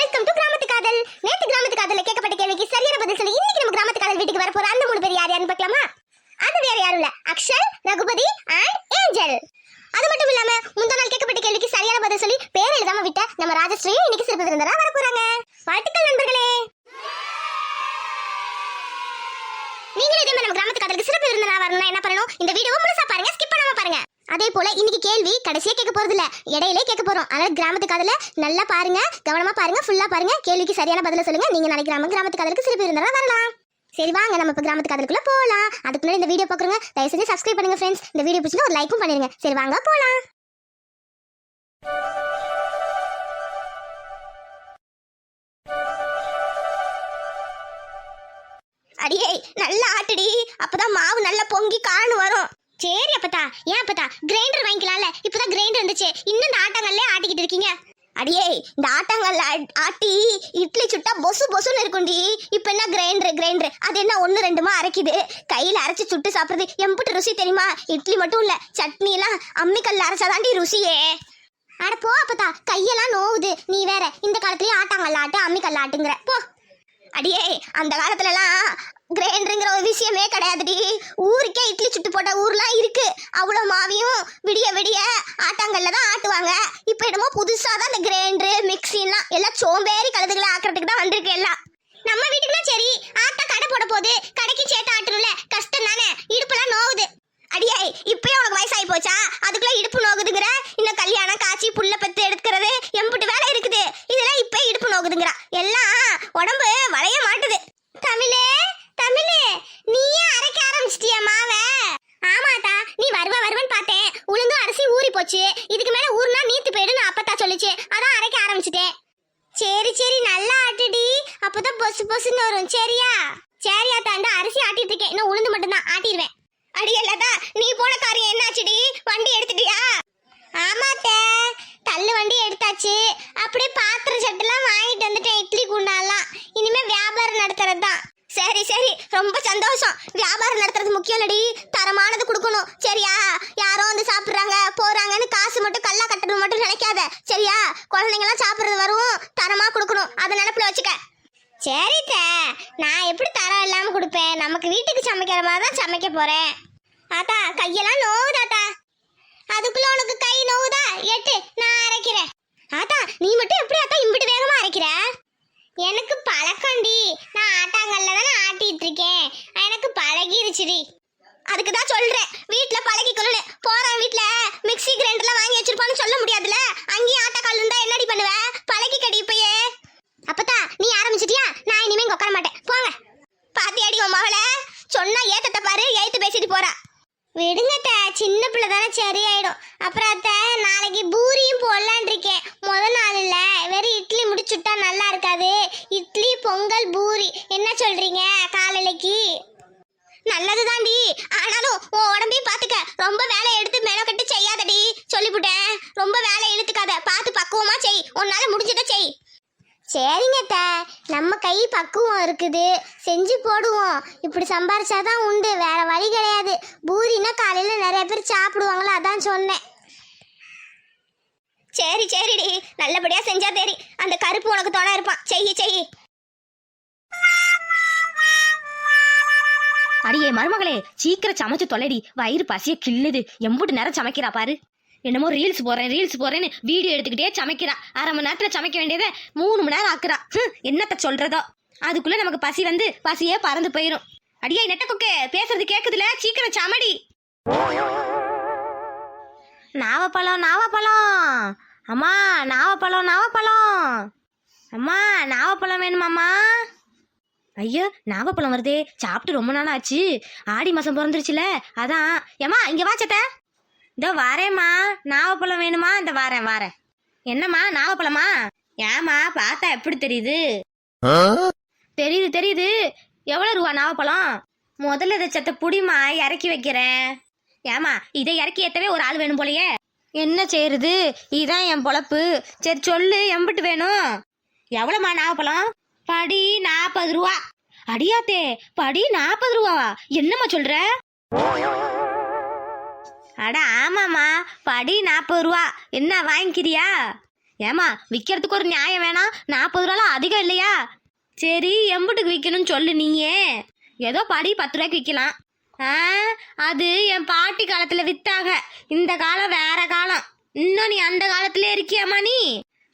Welcome to கிராமத்து காதல். நேத்து கிராமத்து காதல்ல கேட்கப்பட்ட கேள்விக்கு சரியான பதில் சொல்லி இன்னைக்கு நம்ம கிராமத்து காதல் வீட்டுக்கு வர போற அந்த மூணு பேர் யார் யாருன்னு பார்க்கலாமா? அது வேற யாரும் இல்ல. Akshay Raghupathi and Angel. அது மட்டும் இல்லாம முந்தா நாள் கேட்கப்பட்ட கேள்விக்கு சரியான பதில் சொல்லி பேர் எழுதாம விட்ட நம்ம ராஜஸ்ரீயும் இன்னைக்கு சிறப்பு விருந்தரா வர போறாங்க வாழ்த்துக்கள் நண்பர்களே. நீங்களும் இதே மாதிரி நம்ம கிராமத்து காதலுக்கு சிறப்பு விருந்தரா வரணும்னா என்ன பண்ணணும்? இந்த வீடியோ முழுசா பாருங்க. ஸ்கிப் பண்ணாம பாருங்க. அதே போல இன்னைக்கு கேள்வி கடைசியா கேட்க போறது இல்ல இடையிலே கேட்க போறோம். அதனால கிராமத்து காதல நல்லா பாருங்க கவனமா பாருங்க ஃபுல்லா பாருங்க. கேள்விக்கு சரியான பதில சொல்லுங்க. நீங்க நாளைக்கு கிராம கிராமத்து காதலுக்கு சிறப்பு இருந்தாலும் வரலாம். சரி வாங்க. நம்ம இப்போ கிராமத்து காதலுக்குள்ள போகலாம் அதுக்கு முன்னாடி இந்த வீடியோ பாக்குறங்க தயவு செஞ்சு சப்ஸ்கிரைப் பண்ணுங்க ஃப்ரெண்ட்ஸ் இந்த வீடியோ பிடிச்சிருந்தா ஒரு லைக்கும் பண்ணிருங்க சரி வாங்க போகலாம் அடியே நல்லா ஆட்டுடி. அப்பதான் மாவு நல்லா பொங்கி காணு வரும். சரி அப்பதா ஏன் அப்பதா கிரைண்டர் வாங்கிக்கலாம்ல. இப்பதான் கிரைண்டர் இருந்துச்சு இன்னும் இந்த ஆட்டாங்கல்லே ஆட்டிக்கிட்டு இருக்கீங்க. அடியே இந்த ஆட்டாங்கல்ல ஆட்- ஆட்டி இட்லி சுட்டா பொசு பொசுன்னு இருக்கும்டி இப்ப என்ன கிரைண்டர் கிரைண்டர் அது என்ன ஒண்ணு ரெண்டுமா அரைக்குது? கையில அரைச்சு சுட்டு சாப்பிடுறது எம்பிட்டு ருசி தெரியுமா? இட்லி மட்டும் இல்ல சட்னி எல்லாம் அம்மிக்கல்ல அரைச்சாதாண்டி ருசியே. அட போ அப்பதா கையெல்லாம் நோவுது. நீ வேற இந்த காலத்துலயே ஆட்டாங்கல்ல ஆட்டு அம்மிக்கல்ல ஆட்டுங்கிற. போ. அடியே அந்த காலத்துலலாம் கிரைண்டருங்கிற ஒரு விஷயமே கிடையாதுடி. ஊருக்கே இட்லி சுட்டு போட்ட ஊர்லாம் இருக்கு. அவ்வளோ மாவியும் விடிய விடிய ஆட்டாங்கல்ல தான் ஆட்டுவாங்க. இப்போ என்னமோ புதுசாக தான் இந்த கிரைண்டரு மிக்சிலாம் எல்லாம் சோம்பேறி கழுதுகளை ஆக்குறதுக்கு தான் வந்திருக்கு எல்லாம். நம்ம வீட்டுக்குனா சரி ஆட்டா கடை போட போது கடைக்கு சேர்த்து ஆட்டணும்ல கஷ்டம் தானே. இடுப்புலாம் நோவுது. அடியே இப்பயே உனக்கு வயசாகி போச்சா? அதுக்குள்ள இடுப்பு நோகுதுங்கிற? இன்னும் கல்யாணம் காய்ச்சி புள்ள பத்து எடுக்கிறது எம்புட்டு வேலை இருக்குது. இதெல்லாம் இப்பயே இடுப்பு நோகுதுங்கிறா. எல்லாம் உடம்பு வளைய மாட்டுது. தமிழே தமிழே நீயே அரைக்க ஆரம்பிச்சிட்டியா மாவ? ஆமாத்தா நீ வருவ வருவன்னு பார்த்தேன். உளுந்து அரிசி ஊறி போச்சு. இதுக்கு மேல ஊர்னா நீத்து போயிடுன்னு அப்பத்தா சொல்லுச்சு. அதான் அரைக்க ஆரம்பிச்சிட்டேன். சரி சரி நல்லா ஆட்டுடி. அப்பதான் பொசு பொசுன்னு வரும். சரியா? சரியா தாண்ட அரிசி ஆட்டிட்டு இருக்கேன். இன்னும் உளுந்து மட்டும்தான். ஆட்டிடுவேன் அடி எல்லாதா நீ போன காரியம் என்னாச்சுடி? வண்டி எடுத்துட்டியா? ஆமாத்தே. தள்ளு வண்டி எடுத்தாச்சு. அப்படியே பாத்திர சட்டெல்லாம் வாங்கிட்டு வந்துட்டேன். இட்லி குண்டாலாம் இனிமே வியாபாரம் நடத்துறது தான் சரி சரி. ரொம்ப சந்தோஷம். வியாபாரம் நடத்துறது முக்கியம் இல்லடி தரமானது கொடுக்கணும். சரியா? யாரோ வந்து சாப்பிட்றாங்க போறாங்கன்னு காசு மட்டும் கல்லா கட்டணும் மட்டும் நினைக்காத. சரியா? குழந்தைங்களாம் சாப்பிட்றது வரும். தரமா கொடுக்கணும். அதை நினப்பில் வச்சுக்க. சரித்த. நான் எப்படி தரம் இல்லாம கொடுப்பேன்? நமக்கு வீட்டுக்கு சமைக்கிற மாதிரி தான் சமைக்க போறேன். ஆத்தா கையெல்லாம் நோவுதாத்தா அதுக்குள்ள உனக்கு கை நோவுதா? எட்டு நான் அரைக்கிறேன். ஆத்தா நீ மட்டும் எப்படி ஆத்தா இம்பிட்டு வேகமா அரைக்கிற? எனக்கு பழக்கம்டி. நான் ஆட்டாங்கல்ல தானே ஆட்டிட்டு இருக்கேன் எனக்கு பழகிருச்சுடி. அதுக்கு தான் சொல்றேன். வீட்ல பழகிக்கணும்னு. போறேன் வீட்ல. மிக்ஸி கிரைண்டர்லாம் வாங்கி வச்சிருப்பான்னு சொல்ல முடியாதுல அங்கேயும் ஆட்டக்கால் இருந்தா என்னடி பண்ணுவ? பழகிக்கடி இப்பயே. அப்பதா நீ ஆரம்பிச்சிட்டியா? நான் இனிமே இங்க உட்கார மாட்டேன். போங்க. பாத்தியாடி உன் மகள? சொன்னா ஏத்தத்தை பாரு ஏத்து பேசிட்டு போறா. விடுங்கத்த சின்ன பிள்ளை தானே சரியாயிடும் அப்புறம் அத்தை நாளைக்கு பூரியும் போடலான் இருக்கேன். முத நாள் வெறும் இட்லி முடிச்சுட்டா நல்லா இருக்காது. இட்லி பொங்கல் பூரி. என்ன சொல்றீங்க காலையிலைக்கு? நல்லது தாண்டி ஆனாலும் உன் உடம்பையும் பார்த்துக்க. ரொம்ப வேலை எடுத்து மெனக்கட்டு செய்யாதடி சொல்லிவிட்டேன் ரொம்ப வேலை இழுத்துக்காத பார்த்து பக்குவமா செய் உன்னால முடிஞ்சதை செய் சரிங்கத்த நம்ம கை பக்குவம் இருக்குது. செஞ்சு போடுவோம். இப்படி சம்பாரிச்சாதான் உண்டு. வேற வழி கிடையாது. பூரினா காலையில் நிறைய பேர் சாப்பிடுவாங்களோ? அதான் சொன்னேன். சரி சரிடி. நல்லபடியா செஞ்சா தெரி அந்த கருப்பு உனக்கு துணை இருப்பான். செய்யி செய்யி. அடியே மருமகளே சீக்கிரம் சமைச்சு தொலைடி. வயிறு பசிய கிள்ளுது. எம்புட்டு நேரம் சமைக்கிறா பாரு. என்னமோ ரீல்ஸ் போறேன் ரீல்ஸ் போறேன்னு வீடியோ எடுத்துக்கிட்டே சமைக்கிறா. அரை மணி நேரத்துல சமைக்க வேண்டியதை மூணு மணி நேரம் ஆக்குறா. ஹம், என்னத்த சொல்றதோ. அதுக்குள்ள நமக்கு பசி வந்து பசியே பறந்து போயிரும். அடியே நெட்ட குக்கே பேசுறது கேக்குதுல? சீக்கிரம் சமடி. நாவப்பழம் நாவப்பழம். அம்மா நாவப்பழம் நாவப்பழம். அம்மா நாவப்பழம் வேணுமாம்மா ஐயோ நாவப்பழம் வருதே. சாப்பிட்டு ரொம்ப நாள் ஆச்சு ஆடி மாசம் பிறந்துருச்சுல. அதான். ஏம்மா இங்க வா இதோ வாரேம்மா. நாவப்பழம் வேணுமா? இந்த வாரேன் வாரேன். என்னம்மா? நாவப்பழமா ஏம்மா பார்த்தா எப்படி தெரியுது? தெரியுது தெரியுது. எவ்வளோ ரூபா நாவப்பழம் முதல்ல இதை சத்த புடிமா இறக்கி வைக்கிறேன். ஏம்மா இதை இறக்கி ஏத்தவே ஒரு ஆள் வேணும் போலயே. என்ன செய்யறது? இதான் என் பொழப்பு. சரி சொல்லு எம்பிட்டு வேணும்? எவ்வளோம்மா நாவப்பழம் படி நாற்பது ரூபா. அடியாத்தே படி நாற்பது ரூபாவா? என்னம்மா சொல்ற? அட ஆமாம்மா. படி நாற்பது ரூபா. என்ன வாங்கிக்கிறியா? ஏமா விற்கிறதுக்கு ஒரு நியாயம் வேணாம் நாற்பது ரூபாலாம் அதிகம் இல்லையா? சரி எம்புட்டுக்கு விற்கணும்னு சொல்லு நீயே. ஏதோ படி பத்து ரூபாய்க்கு விற்கலாம் ஆ அது என் பாட்டி காலத்தில் விற்றாங்க இந்த காலம் வேற காலம். இன்னும் நீ அந்த காலத்திலே இருக்கியாம்மா நீ?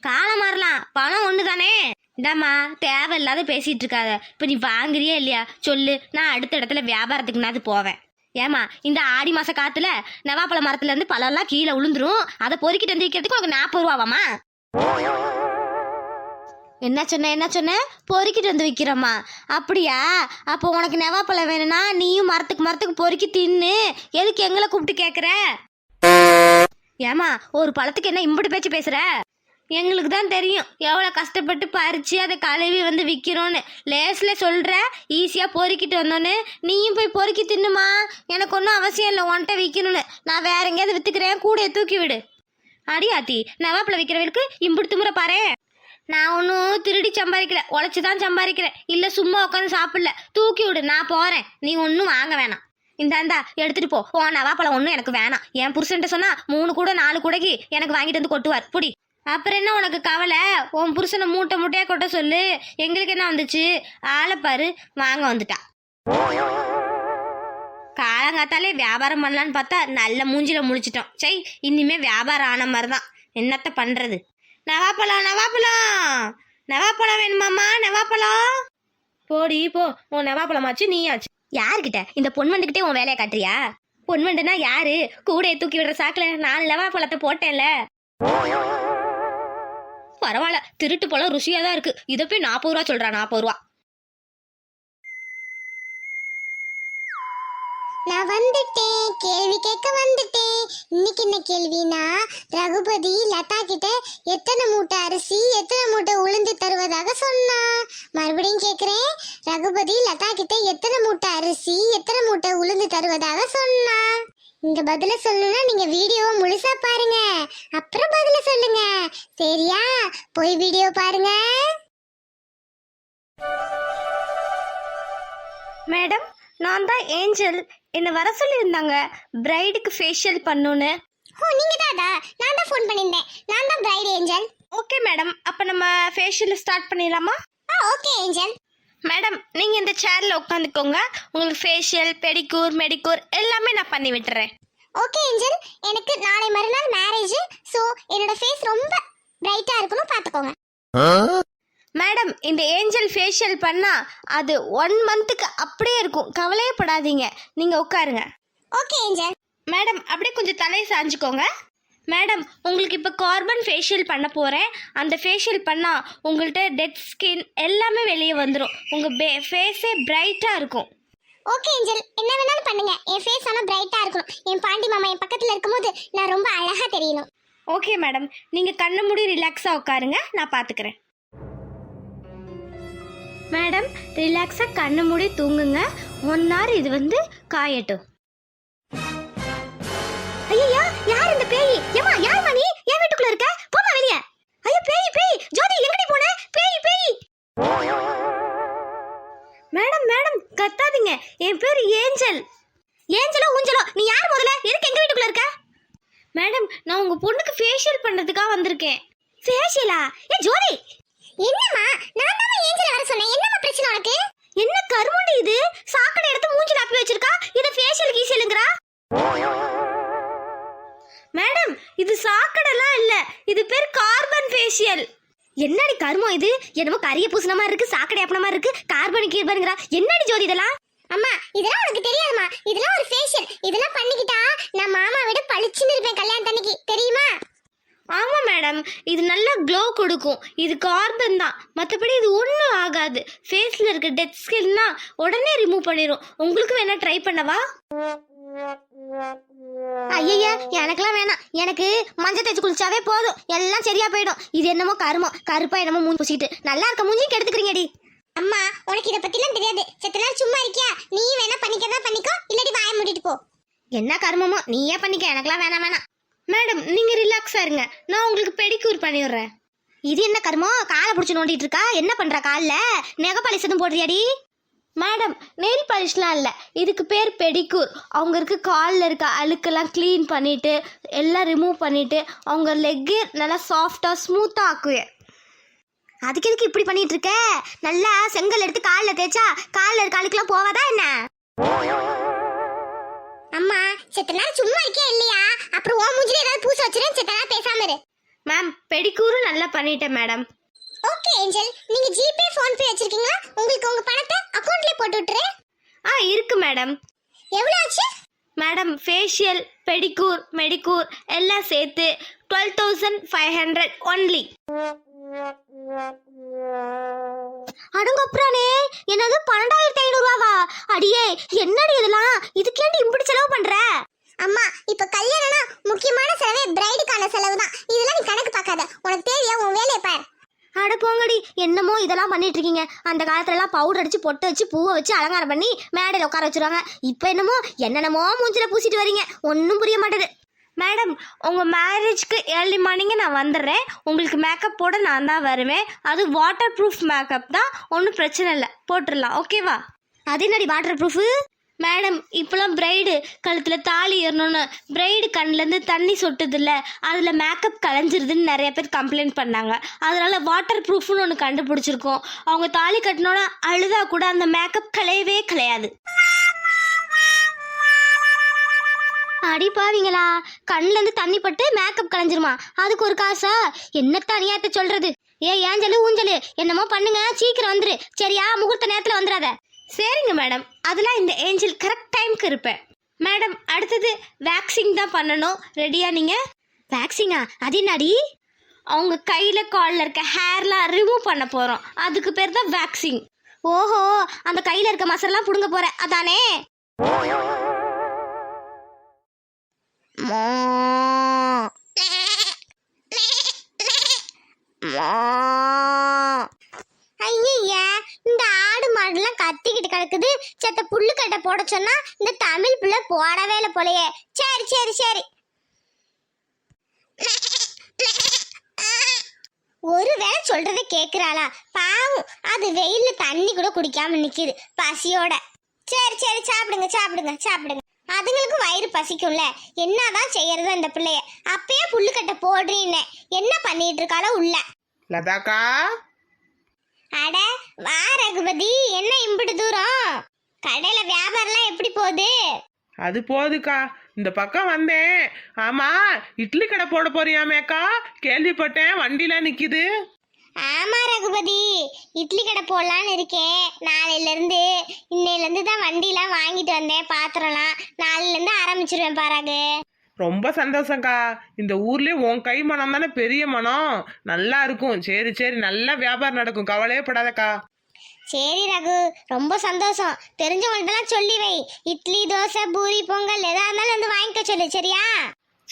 காலம் மாறலாம். பணம் ஒன்று தானே இந்தாம்மா தேவையில்லாத பேசிகிட்டு இருக்காத. இப்போ நீ வாங்குறியா இல்லையா? சொல்லு. நான் அடுத்த இடத்துல வியாபாரத்துக்குனாது போவேன். ஏமா இந்த ஆடி மாச காத்துல நவாப்பழ மரத்துல இருந்து பழம்லாம் கீழே விழுந்துரும் அதை பொறுக்கிட்டு வந்து விற்கிறதுக்கு உனக்கு நாற்பது ரூபாவாமா என்ன சொன்ன என்ன சொன்ன? பொறுக்கிட்டு வந்து விற்கிறம்மா அப்படியா? அப்போ உனக்கு நவாப்பழம் வேணும்னா நீயும் மரத்துக்கு மரத்துக்கு பொறுக்கி தின்னு. எதுக்கு எங்களை கூப்பிட்டு கேட்குற ஏமா ஒரு பழத்துக்கு என்ன இம்புட்டு பேச்சு பேசுற? எங்களுக்கு தான் தெரியும். எவ்வளோ கஷ்டப்பட்டு பறித்து அதை கழுவி வந்து விற்கிறோன்னு லேஸில் சொல்கிற ஈஸியாக பொறுக்கிட்டு வந்தோன்னு. நீயும் போய் பொறுக்கி தின்னுமா? எனக்கு ஒன்றும் அவசியம் இல்லை உன்கிட்ட விற்கணும்னு நான் வேற எங்கேயாவது விற்றுக்கிறேன் கூடையை தூக்கி விடு. அடியாத்தி நவாப்பில் விற்கிறவங்களுக்கு இம்புட்டு தும்புற பாரு. நான் ஒன்றும் திருடி சம்பாதிக்கல உழைச்சி தான் சம்பாதிக்கிறேன். இல்லை சும்மா உட்காந்து சாப்பிடல. தூக்கி விடு நான் போகிறேன் நீ ஒன்றும் வாங்க வேணாம். இந்தாந்தா எடுத்துட்டு போ. ஓ நவாப்பழம் ஒன்றும் எனக்கு வேணாம். என் புருஷன்ட்ட சொன்னால் மூணு கூட நாலு கூடைக்கு எனக்கு வாங்கிட்டு வந்து கொட்டுவார். புடி. அப்புறம் என்ன உனக்கு கவலை? உன் புருஷனை மூட்டை மூட்டையா கொட்ட சொல்லு. எங்களுக்கு என்ன வந்துச்சு? ஆளை பாரு. வாங்க வந்துட்டா. காலங்காத்தாலே வியாபாரம் பண்ணலான்னு பார்த்தா நல்ல மூஞ்சில முழிச்சிட்டோம். சை இனிமே வியாபாரம் ஆன மாதிரி தான் என்னத்த பண்றது? நவாப்பழம் நவாப்பழம். நவாப்பழம் வேணுமாம்மா? நவாப்பழம். போடி போ. உன் நவாப்பழமாச்சு நீயாச்சு. யார்கிட்ட? இந்த பொன்வண்டுகிட்டே உன் வேலையை காட்டுறியா? பொன்வண்டுனா யாரு? கூடையை தூக்கி விடுற சாக்குல நாலு நவாப்பழத்தை போட்டேன்ல. பரவாயில்ல. திருட்டு பழம் ருசியாக தான் இருக்கு. இதை போய் நாற்பது ரூபா சொல்றா நாற்பது ரூபா. நான் வந்துட்டேன். கேள்வி கேட்க வந்துட்டேன். இன்னைக்கு என்ன கேள்வினா ரகுபதி லதா கிட்ட எத்தனை மூட்டை அரிசி எத்தனை மூட்டை உளுந்து தருவதாக சொன்னா. மறுபடியும் கேட்குறேன் ரகுபதி லதா கிட்ட எத்தனை மூட்டை அரிசி எத்தனை மூட்டை உளுந்து தருவதாக சொன்னா. இந்த பதில சொல்லணும்னா நீங்க வீடியோவை முழுசா பாருங்க. அப்புறம் பதில சொல்லுங்க. சரியா? போய் வீடியோ பாருங்க. மேடம் நான் தான் ஏஞ்சல். என்னை வர சொல்லியிருந்தாங்க. பிரைடுக்கு ஃபேஷியல் பண்ணுன்னு ஓ நீங்க தாதா நான் தான் ஃபோன் பண்ணியிருந்தேன். நான் தான் பிரைட் ஏஞ்சல். Okay madam. அப்போ நம்ம ஃபேஷியல் ஸ்டார்ட் பண்ணிடலாமா? ஆ ஓகே ஏஞ்சல். மேடம் நீங்கள் இந்த சேரில் உட்காந்துக்கோங்க. உங்களுக்கு ஃபேஷியல் பெடிக்கூர் மெடிக்கூர் எல்லாமே நான் பண்ணி விட்டுறேன். ஓகே ஏஞ்சல் எனக்கு நாளை மறுநாள் மேரேஜ் ஸோ என்னோட ஃபேஸ் ரொம்ப பிரைட்டா இருக்கணும் பார்த்துக்கோங்க. மேடம் இந்த ஏஞ்சல் ஃபேஷியல் பண்ணால் அது ஒன் மந்த்துக்கு அப்படியே இருக்கும். கவலையே படாதீங்க. நீங்கள் உட்காருங்க. ஓகே ஏஞ்சல் மேடம் அப்படியே கொஞ்சம் தலையை சாஞ்சுக்கோங்க மேடம் உங்களுக்கு இப்போ கார்பன் ஃபேஷியல் பண்ண போகிறேன் அந்த ஃபேஷியல் பண்ணால் உங்கள்கிட்ட டெட் ஸ்கின் எல்லாமே வெளியே வந்துடும் உங்கள் பே ஃபேஸே பிரைட்டாக இருக்கும். ஓகே ஏஞ்சல் என்ன வேணாலும் பண்ணுங்க. என் ஃபேஸ் ஆனால் பிரைட்டா இருக்கணும். என் பாண்டி மாமா என் பக்கத்துல இருக்கும்போது நான் ரொம்ப அழகா தெரியணும். ஓகே மேடம் நீங்கள் கண்ணை மூடி ரிலாக்ஸாக உட்காருங்க. நான் பார்த்துக்கிறேன் மேடம் ரிலாக்ஸாக கண்ணை மூடி தூங்குங்க. ஒன் hour இது வந்து காயட்டும். ஐயா யார் இந்த பேய்? ஏமா யார் மணி? என் வீட்டுக்குள்ள இருக்க? போமா வெளிய. ஐயோ பேய் பேய். ஜோதி எங்கடி போன? பேய் பேய். Madam madam கத்தாதீங்க. என் பேர் ஏஞ்சல். ஏஞ்சலோ ஊஞ்சலோ நீ யார் முதல்ல? எதுக்கு எங்க வீட்டுக்குள்ள இருக்க? மேடம் நான் உங்க பொண்ணுக்கு ஃபேஷியல் பண்ணுறதுக்காக வந்திருக்கேன். ஃபேஷியலா ஏ ஜோதி! என்னம்மா? நான் தான் ஏஞ்சல வர சொன்னேன். என்னம்மா பிரச்சனை உனக்கு? என்ன கருமண்டி இது? சாக்கடை எடுத்து மூஞ்சில அப்பி வச்சிருக்கா? இது ஃபேஷியல் கீசியலுங்கறா? மேடம் இது சாக்கடைலாம் இல்ல இது பேர் கார்பன் ஃபேஷியல். என்னடி கருமம் இது? என்னமோ கரிய பூசின மாதிரி இருக்கு சாக்கடை அப்பன மாதிரி இருக்கு கார்பன் கீர்பனுங்கறா. என்னடி ஜோதி இதெல்லாம்? அம்மா இதெல்லாம் உனக்கு தெரியாதுமா இதெல்லாம் ஒரு ஃபேஷியல். இதெல்லாம் பண்ணிக்கிட்டா நான் மாமா விட பளிச்சுன்னு இருப்பேன் கல்யாணத்தன்னைக்கு. தெரியுமா? ஆமா மேடம் இது நல்லா க்ளோ கொடுக்கும். இது கார்பன் தான். மற்றபடி இது ஒன்றும் ஆகாது. ஃபேஸில் இருக்க டெத் ஸ்கின்னா உடனே ரிமூவ் பண்ணிடும் உங்களுக்கு வேணா ட்ரை பண்ணவா? ஐயா எனக்கெல்லாம் வேணாம். எனக்கு மஞ்சள் தேய்ச்சி குளிச்சாவே போதும். எல்லாம் சரியா போயிடும். இது என்னமோ கருமம். கருப்பா என்னமோ மூஞ்சி பூசிட்டு நல்லா இருக்க மூஞ்சி கெடுத்துக்கிறீங்கடி. அம்மா உனக்கு இத பத்திலாம் தெரியாது. செத்த நேரம் சும்மா இருக்கியா? நீ வேணா பண்ணிக்கதான் பண்ணிக்கோ. இல்லாட்டி வாய மூடிட்டு போ. என்ன கருமமோ? நீயே பண்ணிக்க? எனக்கெல்லாம் வேணாம் வேணாம். மேடம் நீங்க ரிலாக்ஸா இருங்க. நான் உங்களுக்கு பெடிக்யூர் பண்ணிடுறேன். இது என்ன கருமம்? காலை புடிச்சு நோண்டிட்டு இருக்கா? என்ன பண்ற கால்ல? நெக பாலிஸ் எதுவும் போடுறியாடி? மேடம் நெயில் பாலிஷ்லாம் இல்லை. இதுக்கு பேர் பெடிக்கூர் அவங்க இருக்க காலில் இருக்க அழுக்கெல்லாம் க்ளீன் பண்ணிவிட்டு எல்லாம் ரிமூவ் பண்ணிவிட்டு அவங்க லெக்கு நல்லா சாஃப்டாக ஸ்மூத்தாக ஆக்குவேன் அதுக்கு எதுக்கு இப்படி பண்ணிட்டு இருக்க? நல்லா செங்கல் எடுத்து காலில் தேய்ச்சா காலில் இருக்க அழுக்கெல்லாம் போவாதா என்ன? அம்மா செத்த நேரம் சும்மா இருக்கே இல்லையா? அப்புறம் ஓ மூஞ்சில ஏதாவது பூச வச்சிருந்தேன் செத்த நேரம் பேசாம இரு. மேம் பெடிக்கூரும் நல்லா பண்ணிட்டேன் மேடம் ஓகே ஏஞ்சல். நீங்க ஜிபே ஃபோன் பே வச்சிருக்கீங்களா? உங்களுக்கு உங்க பணத்தை அக்கவுண்ட்லயே போட்டு விட்டுறேன். ஆ இருக்கு மேடம். எவ்வளவு ஆச்சு மேடம் ஃபேஷியல் பெடிக்கூர் மெடிக்கூர் எல்லாம் சேர்த்து twelve thousand five hundred only அடங்கப்புறானே என்னது பன்னெண்டாயிரத்தி ஐநூறுவாவா? அடியே என்னடி இதெல்லாம்? இதுக்கேண்டி இப்படி செலவு பண்ற? அம்மா இப்ப கல்யாணம்னா முக்கியமான செலவே பிரைடுக்கான செலவு தான் இதெல்லாம் நீ கணக்கு பார்க்காத. உனக்கு தேவையா உன் வேலையை பார். அட போங்கடி என்னமோ இதெல்லாம் பண்ணிட்டு இருக்கீங்க அந்த காலத்துல எல்லாம் பவுடர் அடிச்சு பொட்டு வச்சு பூவை வச்சு அலங்காரம் பண்ணி மேடையில் உட்கார வச்சிருவாங்க. இப்போ என்னமோ என்னென்னமோ மூஞ்சில பூசிட்டு வரீங்க. ஒன்றும் புரிய மாட்டேது. மேடம் உங்கள் மேரேஜ்க்கு ஏர்லி மார்னிங்கே நான் வந்துடுறேன். உங்களுக்கு மேக்கப் போட நான் தான் வருவேன். அது வாட்டர் ப்ரூஃப் மேக்கப் தான். ஒன்றும் பிரச்சனை இல்லை. போட்டுடலாம். ஓகேவா அது என்னடி வாட்டர் ப்ரூஃபு மேடம் இப்போலாம் பிரைடு கழுத்தில் தாலி ஏறணும்னு. பிரைடு கண்ணிலேருந்து தண்ணி சொட்டுதில்ல அதில் மேக்கப் கலைஞ்சிருதுன்னு நிறைய பேர் கம்ப்ளைண்ட் பண்ணாங்க. அதனால் வாட்டர் ப்ரூஃப்னு ஒன்று கண்டுபிடிச்சிருக்கோம். அவங்க தாலி கட்டினோன்னா அழுதா கூட அந்த மேக்கப் கலையவே கலையாது. அடி பாவீங்களா கண்ணுல தண்ணி பட்டு மேக்கப் கலைஞ்சிருமா? அதுக்கு ஒரு காசா? என்ன தனியாத்த சொல்றது? ஏ ஏஞ்சலு ஊஞ்சலு என்னமோ பண்ணுங்க சீக்கிரம் வந்துரு. சரியா முகூர்த்த நேரத்தில் வந்துடாத. சரிங்க மேடம். அதெல்லாம் இந்த ஏஞ்சல் கரெக்ட் டைம்க்கு இருப்பேன். மேடம் அடுத்தது வேக்சிங் தான் பண்ணணும். ரெடியா நீங்கள் வேக்சினா அது என்னடி? அவங்க கையில் காலில் இருக்க ஹேர்லாம் ரிமூவ் பண்ண போகிறோம் அதுக்கு பேர் தான் வேக்சிங் ஓஹோ அந்த கையில் இருக்க மசல்லாம் பிடுங்க போகிற அதானே ஐயா இந்த ஆடு மாடுலாம் கத்திக்கிட்டு கிடக்குது செத்த புல்லு கட்டை போட சொன்னா இந்த தமிழ் பிள்ளை போடவே இல்லை போலயே. சரி சரி சரி. ஒரு வேளை சொல்றதை கேக்குறாளா? பாவம் அது வெயில்ல தண்ணி கூட குடிக்காம நிக்குது பசியோட. சரி சரி சாப்பிடுங்க சாப்பிடுங்க சாப்பிடுங்க. அதுங்களுக்கும் வயிறு பசிக்கும்ல. என்னதான் செய்யறது அந்த பிள்ளைய? அப்பயே புல்லுக்கட்டை போடுறீன்னு. என்ன பண்ணிட்டு இருக்காளோ உள்ள. லதாக்கா? அட வா ரகுபதி. என்ன இம்பிட்டு தூரம்? கடையில வியாபாரம்லாம் எப்படி போகுது? அது போதுக்கா. இந்த பக்கம் வந்தேன். ஆமா இட்லி கடை போட போறியாமேக்கா? கேள்விப்பட்டேன். வண்டில நிக்குது. ஆமா ரகுபதி. இட்லி கடை போடலான்னு இருக்கேன். நாளையில இருந்து இன்னையில இருந்து தான் வண்டிலாம் வாங்கிட்டு வந்தேன். பாத்திரம்லாம் நாளையில இருந்து ஆரம்பிச்சிருவேன் பாராகு ரொம்ப சந்தோஷம்க்கா. இந்த ஊர்லயே உன் கை மனம் தானே பெரிய மனம். நல்லா இருக்கும். சரி சரி. நல்லா வியாபாரம் நடக்கும். கவலையே படாதக்கா. சரி ரகு ரொம்ப சந்தோஷம். தெரிஞ்சவங்கள்ட்டலாம் சொல்லி வை. இட்லி தோசை பூரி பொங்கல் எதா இருந்தாலும் வந்து வாங்கிக்க சொல்லு சரியா?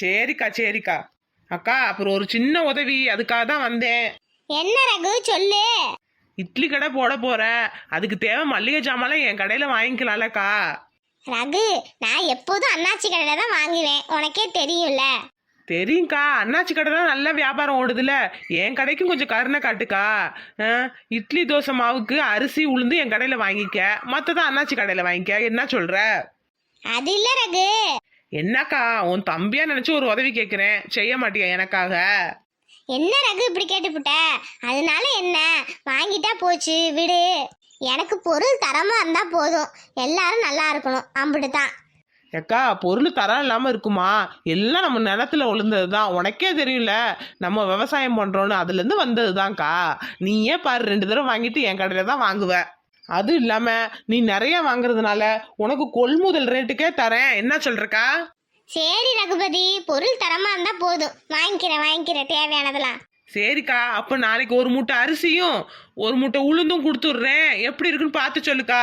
சரிக்கா சரிக்கா. அக்கா அப்புறம் ஒரு சின்ன உதவி. அதுக்காக தான் வந்தேன். என்ன ரகு சொல்லு. இட்லி கடை போட போறேன் அதுக்கு தேவை மல்லிகை ஜாமான்லாம் என் கடையில வாங்கிக்கலாம்லக்கா. ரகு நான் எப்போதும் அண்ணாச்சி கடையில தான் வாங்குவேன். உனக்கே தெரியும்ல. தெரியும்க்கா. அண்ணாச்சி கடை தான் நல்ல வியாபாரம் ஓடுதுல. என் கடைக்கும் கொஞ்சம் கருணை காட்டுக்கா. இட்லி தோசை மாவுக்கு அரிசி உளுந்து என் கடையில் வாங்கிக்க. மற்றதை அண்ணாச்சி கடையில் வாங்கிக்க. என்ன சொல்ற? அது இல்ல ரகு. என்னக்கா உன் தம்பியா நினைச்சு ஒரு உதவி கேட்குறேன் செய்ய மாட்டியா எனக்காக? என்ன ரகு இப்படி கேட்டுப்புட்ட? அதனால என்ன? வாங்கிட்டா போச்சு விடு. எனக்கு பொருள் தரமா இருந்தா போதும். எல்லாரும் நல்லா இருக்கணும். அம்பிட்டு தான் ஏக்கா பொருள் தரம் இல்லாமல் இருக்குமா? எல்லாம் நம்ம நிலத்துல விழுந்தது தான் உனக்கே தெரியும்ல நம்ம விவசாயம் பண்ணுறோன்னு அதுலேருந்து வந்தது தான்க்கா நீயே பாரு ரெண்டு தடவை வாங்கிட்டு என் கடையில் தான் வாங்குவ. அது இல்லாமல் நீ நிறைய வாங்குறதுனால உனக்கு கொள்முதல் ரேட்டுக்கே தரேன். என்ன சொல்றக்கா? சரி ரகுபதி. பொருள் தரமா இருந்தா போதும். வாங்கிக்கிறேன் வாங்கிக்கிறேன். தேவையானதெல்லாம். சரிக்கா அப்போ நாளைக்கு ஒரு மூட்டை அரிசியும் ஒரு மூட்டை உளுந்தும் கொடுத்துட்றேன். எப்படி இருக்குன்னு பார்த்து சொல்லுக்கா.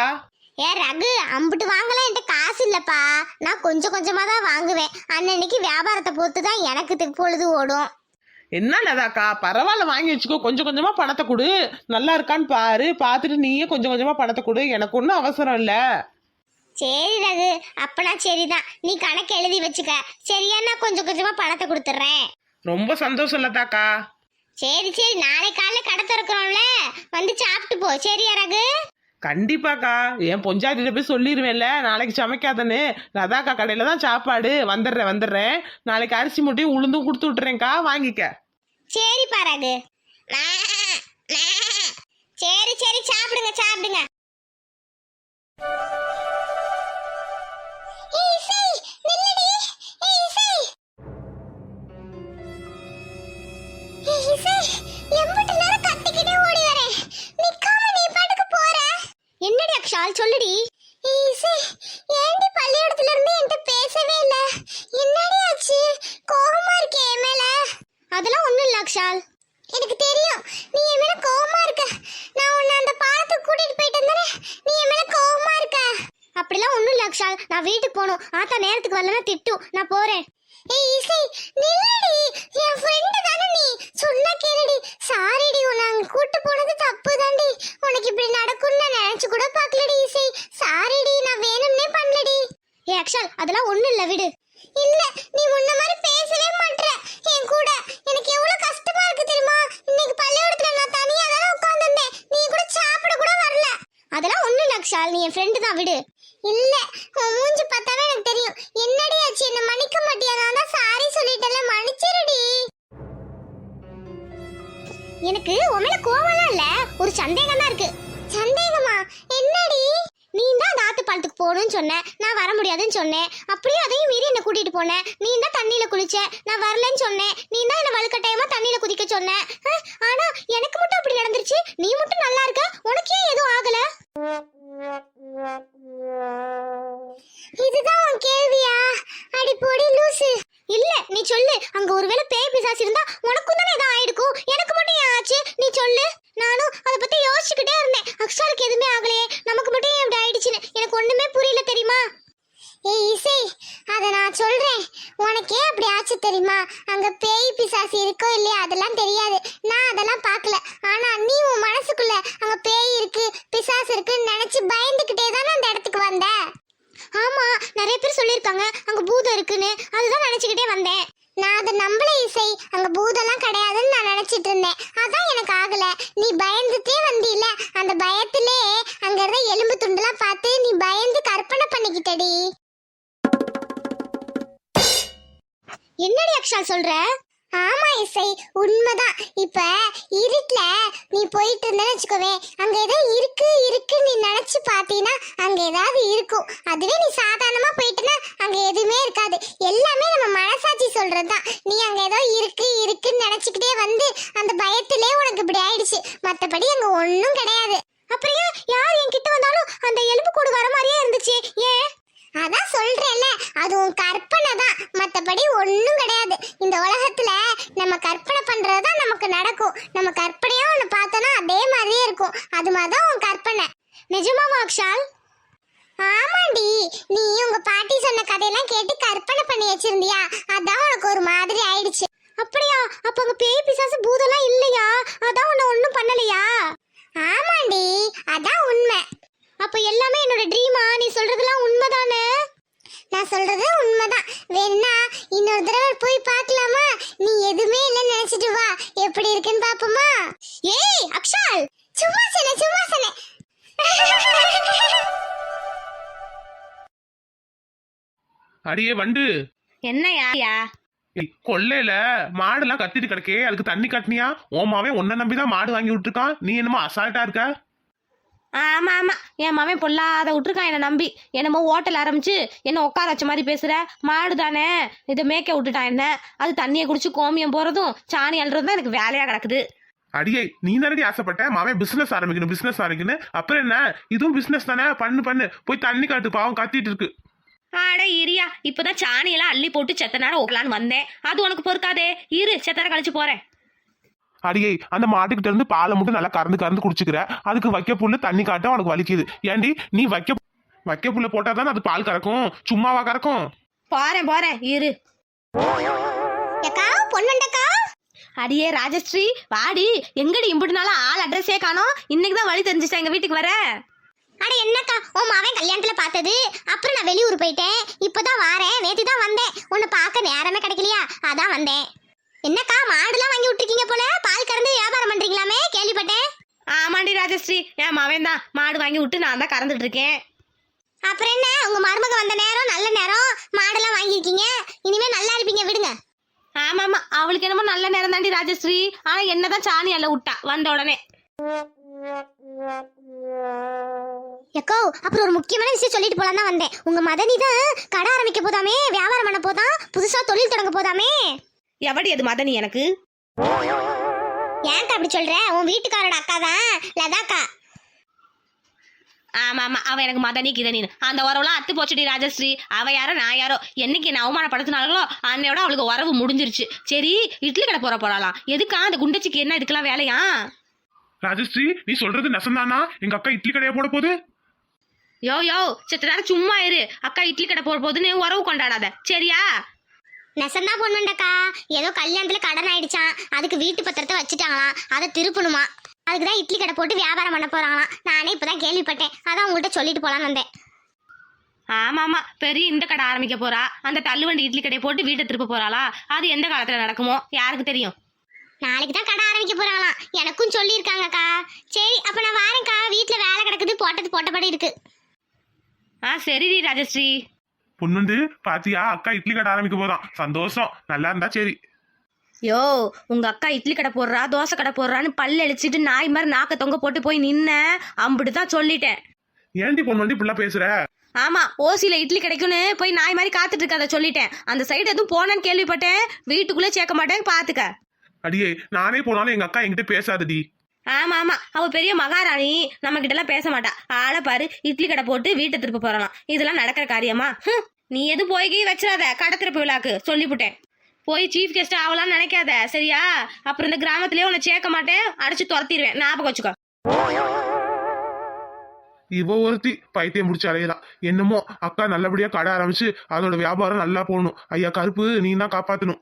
ஏ ரகு அம்பிட்டு வாங்கலாம் என்கிட்ட காசு இல்லப்பா. நான் கொஞ்சம் கொஞ்சமா தான் வாங்குவேன். அன்னன்னைக்கு வியாபாரத்தை பொறுத்து தான் எனக்கு பொழுது ஓடும். என்ன லதாக்கா பரவாயில்ல வாங்கி வச்சுக்கோ. கொஞ்சம் கொஞ்சமாக பணத்தை கொடு. நல்லா இருக்கான்னு பாரு. பார்த்துட்டு நீயே கொஞ்சம் கொஞ்சமாக பணத்தை கொடு. எனக்கு ஒன்றும் அவசரம் இல்லை. சரி ரகு அப்பனா சரிதான். நீ கணக்கு எழுதி வச்சுக்க. சரியா நான் கொஞ்சம் கொஞ்சமா பணத்தை கொடுத்துட்றேன். ரொம்ப சந்தோஷம் லதாக்கா சரி சரி. நாளை காலைல கடை திறக்கிறோம்ல. வந்து சாப்பிட்டு போ. சரியா ரகு? கண்டிப்பாக்கா. என் பொஞ்சாதிட்ட போய் சொல்லிடுவேன்ல நாளைக்கு சமைக்காதன்னு. லதாக்கா கடையில தான் சாப்பாடு. வந்துடுறேன் வந்துடுறேன். நாளைக்கு அரிசி மூட்டையும் உளுந்தும் கொடுத்து விட்டுறேன்க்கா. வாங்கிக்க. சரி பாராகு. சரி சரி சாப்பிடுங்க சாப்பிடுங்க. என்னடி சொல்லுடி ஏண்டி பள்ளிக்கூடத்துல இருந்து என்கிட்ட பேசவே இல்ல என்னடி ஆச்சு கோவமா இருக்கே என் மேல அதெல்லாம் ஒண்ணும் இல்ல அக்ஷால் எனக்கு தெரியும் நீ என் மேல கோவமா இருக்க நான் உன்னை அந்த பாலத்துக்கு கூட்டிட்டு போயிட்டு வந்தேனே நீ என் மேல கோவமா இருக்க அப்படிலாம் ஒண்ணும் இல்ல அக்ஷால் நான் வீட்டுக்கு போகணும் ஆத்தா நேரத்துக்கு வரலன்னா திட்டும் நான் போறேன் ஏய் இசை நில்லடி என் ஃப்ரெண்ட் தானே நீ சொன்னா கேளுடி சாரிடி உன்னை அங்க கூட்டு போனது தப்பு தாண்டி உனக்கு இப்படி நடக்கும்னு நான் நினைச்சு கூட பார்க்கலடி இசை சாரிடி நான் வேணும்னே பண்ணலடி ஏ அக்ஷால் அதெல்லாம் ஒண்ணும் இல்ல நீ முன்ன மாதிரி பேசவே மாட்ற. என் கூட எனக்கு எவ்வளவு கஷ்டமா இருக்கு தெரியுமா? இன்னைக்கு பள்ளிக்கூடத்துல நான் தனியா தானே உட்கார்ந்திருந்தேன். நீ கூட சாப்பிட கூட வரல. அதெல்லாம் ஒண்ணும் லக்ஷால் நீ என் ஃப்ரெண்டு தான் விடு. இல்ல உன் மூஞ்சி பார்த்தாவே எனக்கு தெரியும். என்னடி ஆச்சு? என்ன மன்னிக்க மாட்டியா? நான் தான் சாரி சொல்லிட்டேன்ல மன்னிச்சிருடி. எனக்கு உன் மேல கோவம்லாம் இல்ல. ஒரு சந்தேகம் தான் இருக்கு. சந்தேகமா? என்னடி? நீ தான் அந்த ஆத்து பாலத்துக்கு போகணும்னு சொன்ன. நான் வர முடியாதுன்னு சொன்னேன். கூட்டிட்டு போன. நீ தான் தண்ணியில குளிச்ச. நான் வரலன்னு சொன்னேன். நீ தான் என்ன வலுக்கட்டாயமா தண்ணியில குதிக்க சொன்ன. ஆனா எனக்கு மட்டும் அப்படி நடந்துருச்சு. நீ மட்டும் நல்லா இருக்க. உனக்கு ஏன் எதுவும் ஆகல. இதுதான் உன் கேள்வியா? அடி பொடி லூசு. இல்ல நீ சொல்லு. அங்க ஒருவேளை பேய் பிசாசு இருந்தா உனக்கும் தானே ஏதோ ஆயிருக்கும். எனக்கு மட்டும் ஏன் ஆச்சு? நீ சொல்லு. நானும் அதை பத்தி யோசிச்சுக்கிட்டே இருந்தேன். அக்ஷாருக்கு எதுவுமே ஆகலையே. நமக்கு மட்டும் ஏன் இப்படி ஆயிடுச்சுன்னு? எனக்கு ஒண்ணுமே புரியல தெரியுமா? ஏய் நான் சொல்றேன். உனக்கே அப்படி ஆச்சு தெரியுமா? அங்க பேய் பிசாசு இருக்கோ இல்லையா அதெல்லாம் தெரியாது. நான் அதெல்லாம் பார்க்கல. ஆனா நீ உன் மனசுக்குள்ள அங்க பேய் இருக்கு பிசாசு இருக்குன்னு நினைச்சு பயந்துகிட்டே தானே அந்த இடத்துக்கு வந்த? ஆமா நிறைய பேர் சொல்லியிருக்காங்க அங்க பூதம் இருக்குன்னு. அதுதான் நினைச்சுக்கிட்டே வந்தேன். நான் அதை நம்பல இசை. அங்க பூதம்லாம் கிடையாதுன்னு நான் நினைச்சிட்டு இருந்தேன். அதான் எனக்கு ஆகல. நீ பயந்துட்டே வந்தீல அந்த பயத்திலே அங்க இருந்த எலும்பு துண்டுலாம் பார்த்து நீ பயந்து கற்பனை பண்ணிக்கிட்டடி. என்னடி அக்ஷா சொல்ற? ஆமா இசை. உண்மைதான். இப்ப இருட்டுல நீ போயிட்டு இருந்தேன்னு வச்சுக்கோவே அங்க ஏதோ இருக்கு இருக்கு நீ நினைச்சு பாத்தீங்கன்னா அங்க ஏதாவது இருக்கும். அதுவே நீ சாதாரணமா போயிட்டுனா அங்க எதுவுமே இருக்காது. எல்லாமே நம்ம மனசாட்சி சொல்றதுதான். நீ அங்க ஏதோ இருக்கு இருக்குன்னு நினைச்சுக்கிட்டே வந்து அந்த பயத்திலே உனக்கு இப்படி ஆயிடுச்சு. மத்தபடி அங்க ஒண்ணும் கிடையாது. அப்புறம் யார் என்கிட்ட வந்தாலும் அந்த எலும்பு கூடு வர மாதிரியே இருந்துச்சு? ஏன்? அதான் சொல்றேன்ல அது உன் கற்பனை தான். மத்தபடி ஒன்றும் கிடையாது. இந்த உலகத்துல நம்ம கற்பனை பண்றதுதான் நமக்கு நடக்கும். நம்ம கற்பனையா ஒன்று பார்த்தோம்னா அதே மாதிரியே இருக்கும். அது மாதிரி தான் உன் கற்பனை. நிஜமா அக்ஷால் ஆமாண்டி. நீ உங்க பாட்டி சொன்ன கதையெல்லாம் கேட்டு கற்பனை பண்ணி வச்சிருந்தியா? அதான் உனக்கு ஒரு மாதிரி ஆயிடுச்சு. அப்படியா? அப்ப அங்க பேய் பிசாசு பூதெல்லாம் இல்லையா? அதான் உன்னை ஒண்ணும் பண்ணலையா? ஆமாண்டி. அதான் உண்மை. அப்ப எல்லாமே என்னோட ட்ரீமா நீ சொல்றதெல்லாம் உண்மைதானே? நான் சொல்றது உண்மைதான். வேணா இன்னொரு தடவை போய் பார்க்கலாமா? நீ எதுவுமே இல்லைன்னு நினைச்சிட்டு வா. எப்படி இருக்குன்னு பாப்போமா ஏய் அக்ஷால்! சும்மா சொன்ன சும்மா சொன்ன. அடியே வண்டு. என்னையா ஏய், கொல்லையில மாடுலாம் கத்திட்டு கிடக்கே அதுக்கு தண்ணி கட்டினியா? ஓமாவே உன்னை நம்பி தான் மாடு வாங்கி விட்டுருக்கான். நீ என்னமோ அசால்ட்டா இருக்க? ஆமா ஆமா என் மவன் பொல்லாத விட்டுருக்கான் என்னை நம்பி. என்னமோ ஹோட்டல் ஆரம்பிச்சு என்ன உட்கார வச்ச மாதிரி பேசுற. மாடு தானே. இதை மேய்க்க விட்டுட்டான் என்ன. அது தண்ணியை குடிச்சு கோமியம் போறதும் சாணி அள்ளுறதும் தான் எனக்கு வேலையா கிடக்குது. அடியே நீ தானடி ஆசைப்பட்ட? மாவன் பிசினஸ் ஆரம்பிக்கணும் பிசினஸ் ஆரம்பிக்கணும். அப்புறம் என்ன? இதுவும் பிசினஸ் தானே? பண்ணு பண்ணு. போய் தண்ணி காட்டு பாவம் கத்திட்டு இருக்கு. ஆட இரியா. இப்பதான் சாணியெல்லாம் அள்ளி போட்டு செத்த நேரம் ஓக்கலான்னு வந்தேன். அது உனக்கு பொறுக்காதே. இரு செத்த நேரம் கழிச்சு போறேன். அடியே அந்த மாட்டுக்கிட்ட இருந்து பாலை மட்டும் நல்லா கறந்து கறந்து குடிச்சுக்கிற. அதுக்கு வைக்க புல்லு தண்ணி காட்ட உனக்கு வலிக்குது. ஏண்டி நீ வைக்க வைக்க புல்ல போட்டா தானே அது பால் கறக்கும்? சும்மாவா கறக்கும்? போறேன் போறேன் இரு. ஏக்கா பொன்வண்டக்கா? அடியே ராஜஸ்ரீ வாடி. எங்கடி இம்புட்டு நாளா ஆள் அட்ரஸே காணோம்? இன்னைக்கு தான் வழி தெரிஞ்சுச்சா எங்க வீட்டுக்கு வர? அட என்னக்கா? உன் மாவன் கல்யாணத்துல பார்த்தது. அப்புறம் நான் வெளியூர் போயிட்டேன். இப்பதான் வாரேன். நேத்து தான் வந்தேன். உன்னை பார்க்க நேரமே கிடைக்கலையா? அதான் வந்தேன். என்னக்கா மாடுலாம் வாங்கி விட்டுருக்கீங்க போல? பால் கறந்து வியாபாரம் பண்றீங்களாமே? கேள்விப்பட்டேன். ஆமாண்டி ராஜஸ்ரீ. என் மவன் தான். மாடு வாங்கி விட்டு நான் தான் கறந்துட்டு இருக்கேன். அப்புறம் என்ன? உங்க மருமக வந்த நேரம் நல்ல நேரம் மாடெல்லாம் வாங்கியிருக்கீங்க. இனிமே நல்லா இருப்பீங்க விடுங்க. ஆமா ஆமா அவளுக்கு என்னமோ நல்ல நேரம் தாண்டி ராஜஸ்ரீ. ஆனா என்னதான் சாணி அல்ல விட்டா வந்த உடனே. எக்கோ அப்புறம் ஒரு முக்கியமான விஷயம் சொல்லிட்டு போலாம் தான் வந்தேன். உங்க மதனி தான் கடை ஆரம்பிக்க போதாமே வியாபாரம் பண்ண போதாம் புதுசா தொழில் தொடங்க போதாமே. எவடி அது மதனி எனக்கு? ஏன்க்கா அப்படி சொல்ற? உன் வீட்டுக்காரோட அக்கா தான் லதாக்கா. ஆமா ஆமா. அவ எனக்கு மதனி கிதனின்னு அந்த உறவுலாம் அத்து போச்சுடி ராஜஸ்ரீ. அவ யாரோ நான் யாரோ. என்னைக்கு என்ன அவமானப்படுத்தினாங்களோ அன்னையோட அவளுக்கு உறவு முடிஞ்சிருச்சு. சரி இட்லி கடை போற போறாளாம் எதுக்கா அந்த குண்டச்சிக்கு என்ன இதுக்கெல்லாம் வேலையா? ராஜஸ்ரீ நீ சொல்றது நெசந்தானா? எங்க அக்கா இட்லி கடையா போட போகுது? யோ யோ செத்த நேரம் சும்மா இரு. அக்கா இட்லி கடை போற போதுன்னு உறவு கொண்டாடாத. சரியா? நெசந்தா பொண்ணுண்டக்கா. ஏதோ கல்யாணத்துல கடன் ஆயிடுச்சான் அதுக்கு வீட்டு பத்திரத்தை வச்சுட்டாங்களாம். அதை திருப்பணுமா அதுக்கு தான் இட்லி கடை போட்டு வியாபாரம் பண்ண போறாங்களாம். நானே இப்பதான் கேள்விப்பட்டேன். அதான் உங்கள்கிட்ட சொல்லிட்டு போலான்னு வந்தேன். ஆமா ஆமா பெரிய இந்த கடை ஆரம்பிக்க போறா. அந்த தள்ளுவண்டி இட்லி கடையை போட்டு வீட்டை திருப்ப போறாளா? அது எந்த காலத்துல நடக்குமோ? யாருக்கு தெரியும்? நாளைக்கு தான் கடை ஆரம்பிக்க போறாங்களாம். எனக்கும் சொல்லியிருக்காங்கக்கா. சரி அப்ப நான் வாரேன்க்கா. வீட்டுல வேலை கிடக்குது. போட்டது போட்டபடி இருக்கு. ஆ சரிடி ராஜஸ்ரீ. பொண்ணுண்டு பாத்தியா? அக்கா இட்லி கடை ஆரம்பிக்க போறான் சந்தோஷம். நல்லா இருந்தா சரி. யோ உங்க அக்கா இட்லி கடை போடுறா தோசை கடை போடுறான்னு பல்ல அழிச்சிட்டு நாய் மாதிரி நாக்க தொங்க போட்டு போய் நின்ன. அம்பிட்டு தான் சொல்லிட்டேன். ஏன்டி பொண்ணுண்டி இப்படிலாம் பேசுற? ஆமா ஓசியில இட்லி கிடைக்கும்னு போய் நாய் மாதிரி காத்துட்டு இருக்காத சொல்லிட்டேன். அந்த சைடு எதுவும் போனேன்னு கேள்விப்பட்டேன். வீட்டுக்குள்ளே சேர்க்க மாட்டேன் பாத்துக்க. அடியே நானே போனாலும் எங்க அக்கா என்கிட்ட பேசாதடி. ஆமா ஆமா. அவ பெரிய மகாராணி. நம்ம கிட்ட எல்லாம் பேச மாட்டா. ஆளை பாரு இட்லி கடை போட்டு வீட்டை திருப்ப போறலாம் இதெல்லாம் நடக்கிற காரியமா? ஹம், நீ எதுவும் போய் கீய் வச்சிடாத. கடை விழாக்கு. சொல்லிவிட்டேன் போய் சீஃப் கெஸ்ட் ஆகலாம்னு நினைக்காத. சரியா? அப்புறம் இந்த கிராமத்திலேயே உன்னை சேர்க்க மாட்டேன். அடிச்சு துரத்திடுவேன். ஞாபகம் வச்சுக்கோ. இவ ஒருத்தி பைத்தியம் முடிச்சு அலையலாம் என்னமோ அக்கா நல்லபடியா கடை ஆரம்பிச்சு அதோட வியாபாரம் நல்லா போகணும். ஐயா கருப்பு நீ தான் காப்பாத்தணும்.